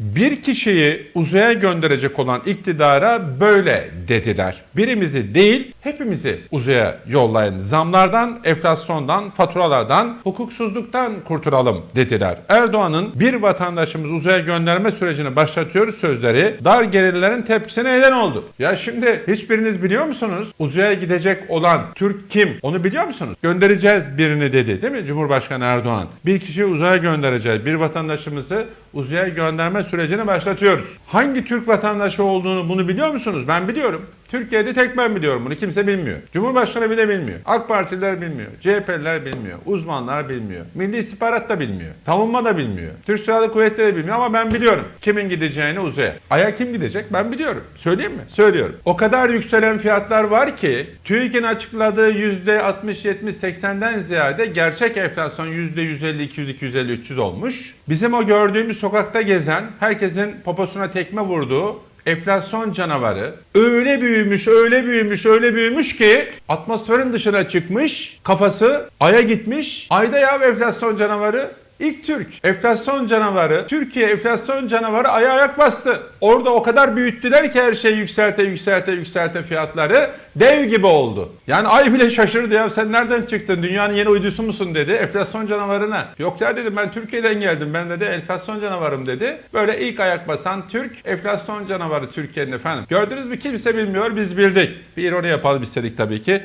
Bir kişiyi uzaya gönderecek olan iktidara böyle dediler. Birimizi değil, hepimizi uzaya yollayın. Zamlardan, enflasyondan, faturalardan, hukuksuzluktan kurtulalım dediler. Erdoğan'ın bir vatandaşımız uzaya gönderme sürecini başlatıyoruz sözleri dar gelirlerin tepkisine neden oldu. Ya şimdi hiçbiriniz biliyor musunuz? Uzaya gidecek olan Türk kim? Onu biliyor musunuz? Göndereceğiz birini dedi değil mi Cumhurbaşkanı Erdoğan? Bir kişiyi uzaya göndereceğiz. Bir vatandaşımızı uzaya gönderme sürecini başlatıyoruz. Hangi Türk vatandaşı olduğunu bunu biliyor musunuz? Ben biliyorum. Türkiye'de tek ben biliyorum bunu. Kimse bilmiyor. Cumhurbaşkanı bile bilmiyor. AK Partililer bilmiyor. CHP'liler bilmiyor. Uzmanlar bilmiyor. Milli İstihbarat da bilmiyor. Savunma da bilmiyor. Türk Silahlı Kuvvetleri de bilmiyor ama ben biliyorum. Kimin gideceğini uzaya. Aya kim gidecek ben biliyorum. Söyleyeyim mi? Söylüyorum. O kadar yükselen fiyatlar var ki TÜİK'in açıkladığı %60, 70, 80'den ziyade gerçek enflasyon %150, 200, 250, 300 olmuş. Bizim o gördüğümüz sokakta gezen, herkesin poposuna tekme vurduğu enflasyon canavarı öyle büyümüş, öyle büyümüş, öyle büyümüş ki atmosferin dışına çıkmış, kafası aya gitmiş. Ayda ya enflasyon canavarı İlk Türk enflasyon canavarı, Türkiye enflasyon canavarı aya ayak bastı. Orada o kadar büyüttüler ki her şeyi yükselte yükselte yükselte fiyatları dev gibi oldu. Yani ay bile şaşırdı ya sen nereden çıktın dünyanın yeni uydusu musun dedi enflasyon canavarına. Yok ya dedim ben Türkiye'den geldim ben dedi enflasyon canavarım dedi. Böyle ilk ayak basan Türk enflasyon canavarı Türkiye'nin efendim. Gördünüz mü kimse bilmiyor biz bildik. Bir ironi yapalım istedik tabii ki.